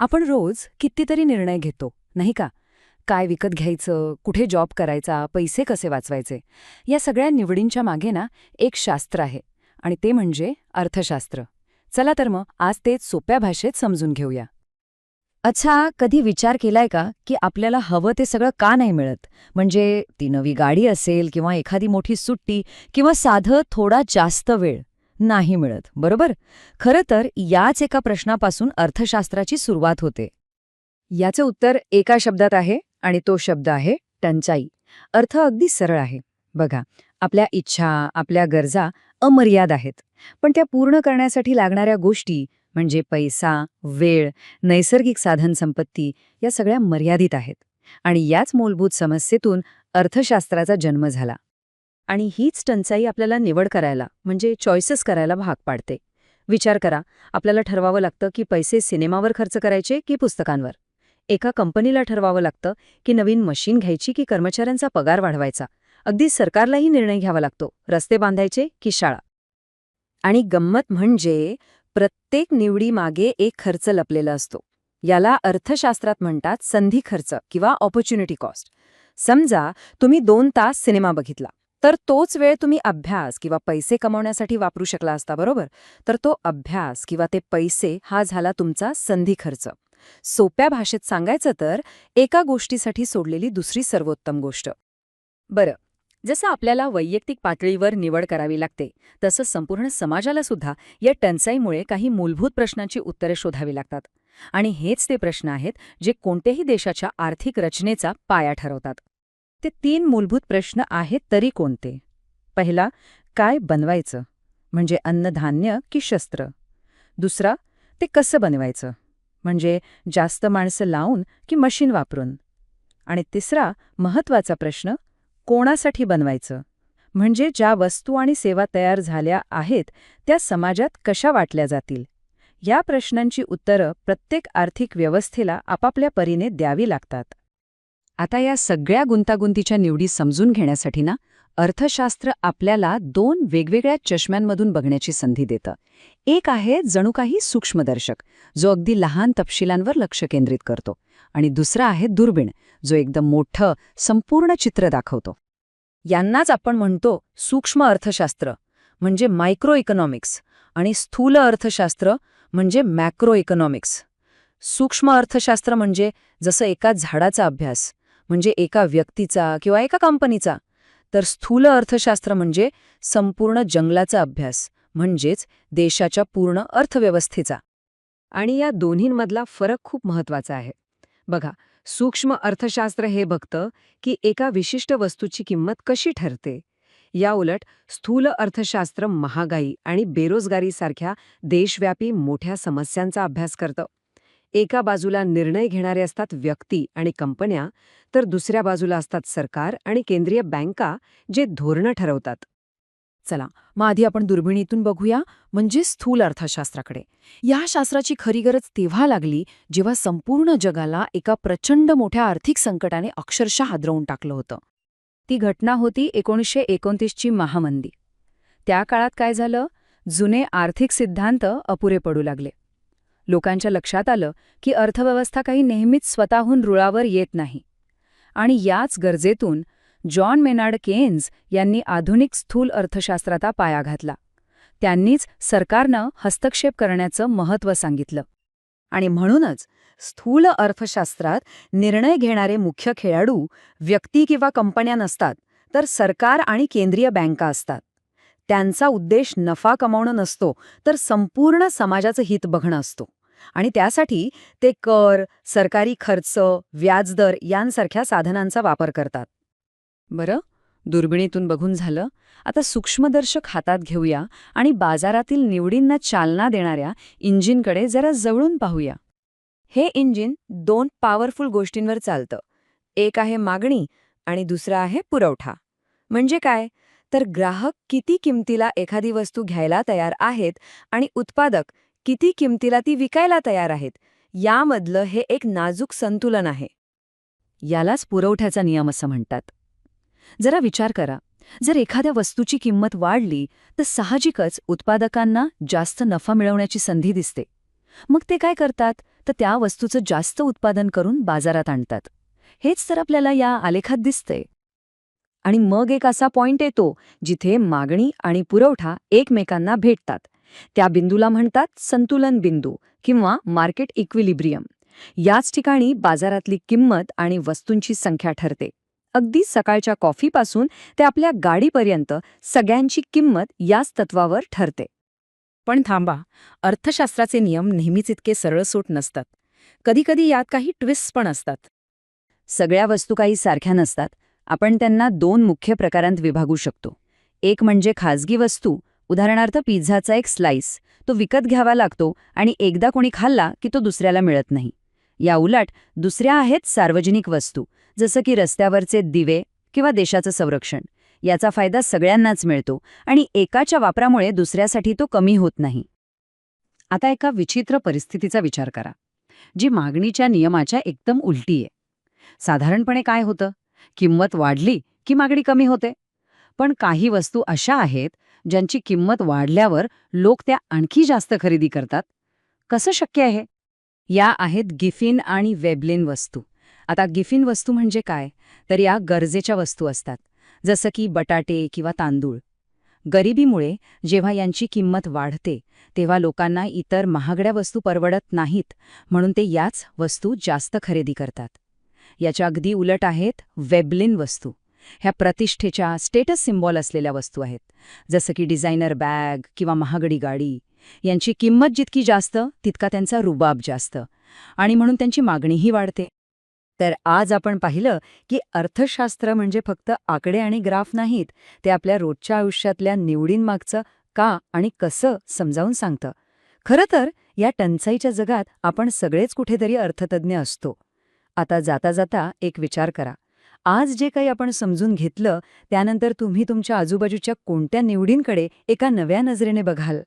आपण रोज कितीतरी निर्णय घेतो नाही का? काय विकत घ्यायचं कुठे जॉब करायचा पैसे कसे वाचवायचे? या सगळ्या निवडींच्या मागे ना एक शास्त्र आहे आणि ते म्हणजे अर्थशास्त्र. चला तर मग आज ते सोप्या भाषेत समजून घेऊया. अच्छा कधी विचार केलाय का की आपल्याला हवं ते सगळं का नाही मिळत? म्हणजे ती नवी गाडी असेल किंवा एखादी मोठी सुट्टी किंवा साधं थोडा जास्त वेळ. नाही मिळत. बरोबर? खरं तर याच एका प्रश्नापासून अर्थशास्त्राची सुरुवात होते. याचं उत्तर एका शब्दात आहे आणि तो शब्द आहे टंचाई. अर्थ अगदी सरळ आहे. बघा आपल्या इच्छा आपल्या गरजा अमर्याद आहेत. पण त्या पूर्ण करण्यासाठी लागणाऱ्या गोष्टी म्हणजे पैसा वेळ नैसर्गिक साधन संपत्ती या सगळ्या मर्यादित आहेत. आणि याच मूलभूत समस्येतून अर्थशास्त्राचा जन्म झाला. आणि हीच टंचाई आपल्याला निवड करायला म्हणजे चॉईसेस करायला भाग पाडते. विचार करा आपल्याला ठरवावं लागतं की पैसे सिनेमावर खर्च करायचे की पुस्तकांवर? एका कंपनीला ठरवावं लागतं की नवीन मशीन घ्यायची की कर्मचाऱ्यांचा पगार वाढवायचा? अगदी सरकारलाही निर्णय घ्यावा लागतो रस्ते बांधायचे की शाळा? आणि गंमत म्हणजे प्रत्येक निवडीमागे एक खर्च लपलेला असतो. याला अर्थशास्त्रात म्हणतात संधी खर्च किंवा ऑपॉर्च्युनिटी कॉस्ट समजा तुम्ही दोन तास सिनेमा बघितला. तर तोच वेळ तुम्ही अभ्यास किंवा पैसे कमवण्यासाठी वापरू शकला असता बरोबर? तर तो अभ्यास किंवा ते पैसे हा झाला तुमचा संधी खर्च. सोप्या भाषेत सांगायचं तर एका गोष्टीसाठी सोडलेली दुसरी सर्वोत्तम गोष्ट. बरं जसं आपल्याला वैयक्तिक पातळीवर निवड करावी लागते तसं संपूर्ण समाजाला सुद्धा या टंचाईमुळे काही मूलभूत प्रश्नांची उत्तरे शोधावी लागतात. आणि हेच ते प्रश्न आहेत जे कोणत्याही देशाच्या आर्थिक रचनेचा पाया ठरवतात. ते तीन मूलभूत प्रश्न आहेत तरी कोणते? पहिला काय बनवायचं? म्हणजे अन्नधान्य की शस्त्र? दुसरा ते कसं बनवायचं? म्हणजे जास्त माणसं लावून की मशीन वापरून? आणि तिसरा महत्त्वाचा प्रश्न कोणासाठी बनवायचं? म्हणजे ज्या वस्तू आणि सेवा तयार झाल्या आहेत त्या समाजात कशा वाटल्या जातील? या प्रश्नांची उत्तरं प्रत्येक आर्थिक व्यवस्थेला आपापल्या परीने द्यावी लागतात. आता या सगळ्या गुंतागुंतीच्या निवडी समजून घेण्यासाठी ना अर्थशास्त्र आपल्याला दोन वेगवेगळ्या चष्म्यांमधून बघण्याची संधी देतं. एक आहे जणू काही सूक्ष्मदर्शक जो अगदी लहान तपशिलांवर लक्ष केंद्रित करतो. आणि दुसरा आहे दुर्बीण जो एकदम मोठं संपूर्ण चित्र दाखवतो. यांनाच आपण म्हणतो सूक्ष्म अर्थशास्त्र म्हणजे मायक्रो इकॉनॉमिक्स आणि स्थूल अर्थशास्त्र म्हणजे मॅक्रो इकॉनॉमिक्स सूक्ष्म अर्थशास्त्र म्हणजे जसं एका झाडाचा अभ्यास म्हणजे एका व्यक्तीचा किंवा एका कंपनीचा. तर स्थूल अर्थशास्त्र म्हणजे संपूर्ण जंगलाचा अभ्यास म्हणजेच देशाच्या पूर्ण अर्थव्यवस्थेचा. आणि या दोन्हींमधला फरक खूप महत्त्वाचा आहे. बघा सूक्ष्म अर्थशास्त्र हे बघतं की एका विशिष्ट वस्तूची किंमत कशी ठरते. या उलट स्थूल अर्थशास्त्र महागाई आणि बेरोजगारीसारख्या देशव्यापी मोठ्या समस्यांचा अभ्यास करतं. एका बाजूला निर्णय घेणारे असतात व्यक्ती आणि कंपन्या तर दुसऱ्या बाजूला असतात सरकार आणि केंद्रीय बँका जे धोरणं ठरवतात. चला मग आधी आपण दुर्बिणीतून बघूया म्हणजे स्थूल अर्थशास्त्राकडे. या शास्त्राची खरी गरज तेव्हा लागली जेव्हा संपूर्ण जगाला एका प्रचंड मोठ्या आर्थिक संकटाने अक्षरशः हादरवून टाकलं होतं. ती घटना होती एकोणीसशे एकोणतीसची महामंदी. त्या काळात काय झालं? जुने आर्थिक सिद्धांत अपुरे पडू लागले. लोकांच्या लक्षात आलं की अर्थव्यवस्था काही नेहमीच स्वतःहून रुळावर येत नाही. आणि याच गरजेतून जॉन मेनार्ड केन्स यांनी आधुनिक स्थूल अर्थशास्त्राचा पाया घातला. त्यांनीच सरकारनं हस्तक्षेप करण्याचं महत्त्व सांगितलं. आणि म्हणूनच स्थूल अर्थशास्त्रात निर्णय घेणारे मुख्य खेळाडू व्यक्ती किंवा कंपन्या नसतात तर सरकार आणि केंद्रीय बँका असतात. त्यांचा उद्देश नफा कमावणं नसतो तर संपूर्ण समाजाचं हित बघणं असतो. आणि त्यासाठी ते कर सरकारी खर्च व्याजदर यांसारख्या साधनांचा वापर करतात. बरं दुर्बिणीतून बघून झालं. आता सूक्ष्मदर्शक हातात घेऊया आणि बाजारातील निवडींना चालना देणाऱ्या इंजिनकडे जरा जवळून पाहूया. हे इंजिन दोन पॉवरफुल गोष्टींवर चालतं. एक आहे मागणी आणि दुसरा आहे पुरवठा. म्हणजे काय? तर ग्राहक किती किमतीला एखादी वस्तू घ्यायला तयार आहेत आणि उत्पादक किती किमतीला ती विकायला तयार आहेत? यामधलं हे एक नाजूक संतुलन आहे. यालाच पुरवठ्याचा नियम असं म्हणतात. जरा विचार करा. जर एखाद्या वस्तूची किंमत वाढली तर साहजिकच उत्पादकांना जास्त नफा मिळवण्याची संधी दिसते. मग ते काय करतात? तर त्या वस्तूचं जास्त उत्पादन करून बाजारात आणतात. हेच तर आपल्याला या आलेखात दिसतंय. आणि मग एक असा पॉइंट येतो जिथे मागणी आणि पुरवठा एकमेकांना भेटतात. त्या बिंदूला म्हणतात संतुलन बिंदू किंवा मार्केट इक्विलिब्रियम याच ठिकाणी बाजारातली किंमत आणि वस्तूंची संख्या ठरते. अगदी सकाळच्या कॉफीपासून ते आपल्या गाडीपर्यंत सगळ्यांची किंमत याच तत्वावर ठरते. पण थांबा अर्थशास्त्राचे नियम नेहमीच इतके सरळसूट नसतात. कधीकधी यात काही ट्विस्ट पण असतात. सगळ्या वस्तू काही सारख्या नसतात. आपण त्यांना दोन मुख्य प्रकारांत विभागू शकतो. एक म्हणजे खाजगी वस्तू उदाहरणार्थ पिझ्झाचा एक स्लाइस तो विकत घ्यावा लागतो आणि एकदा कोणी खाल्ला की तो दुसऱ्याला मिळत नाही. या उलट दुसऱ्या आहेत सार्वजनिक वस्तू जसं की रस्त्यावरचे दिवे किंवा देशाचं संरक्षण. याचा फायदा सगळ्यांनाच मिळतो आणि एकाच्या वापरामुळे दुसऱ्यासाठी तो कमी होत नाही. आता एका विचित्र परिस्थितीचा विचार करा जी मागणीच्या नियमाच्या एकदम उलटी आहे साधारणपणे काय होतं? किंमत वाढली की मागणी कमी होते. पण काही वस्तू अशा आहेत ज्यांची किंमत वाढल्यावर लोक त्या आणखी जास्त खरेदी करतात? कसं शक्य आहे? या आहेत गिफिन आणि वेबलिन वस्तू. आता गिफिन वस्तू म्हणजे काय? तर या गरजेच्या वस्तू असतात जसं की बटाटे किंवा तांदूळ. गरिबीमुळे जेव्हा यांची किंमत वाढते तेव्हा लोकांना इतर महागड्या वस्तू परवडत नाहीत म्हणून ते याच वस्तू जास्त खरेदी करतात. याच्या अगदी उलट आहेत वेबलिन वस्तू. ह्या प्रतिष्ठेच्या स्टेटस सिम्बॉल असलेल्या वस्तू आहेत. जसं की डिझायनर बॅग किंवा महागडी गाडी. यांची किंमत जितकी जास्त तितका त्यांचा रुबाब जास्त. आणि म्हणून त्यांची मागणीही वाढते. तर आज आपण पाहिलं की अर्थशास्त्र म्हणजे फक्त आकडे आणि ग्राफ नाहीत ते आपल्या रोजच्या आयुष्यातल्या निवडींमागचं का आणि कसं समजावून सांगतं. खरं तर या टंचाईच्या जगात आपण सगळेच कुठेतरी अर्थतज्ज्ञ असतो. आता जाता जाता एक विचार करा. आज जे काही आपण समजून घेतलं त्यानंतर तुम्ही तुमच्या आजूबाजूच्या कोणत्या निवडींकडे एका नव्या नजरेने बघाल?